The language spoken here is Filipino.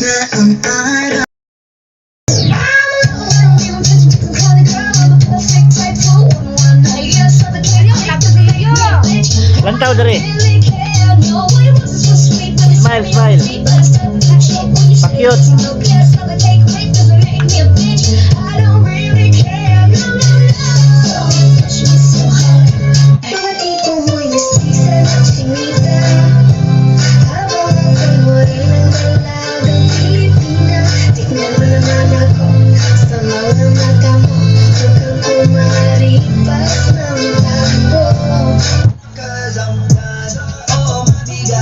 ang araw Lantaw dere. Smile, smile. Pa-cute. Yeah.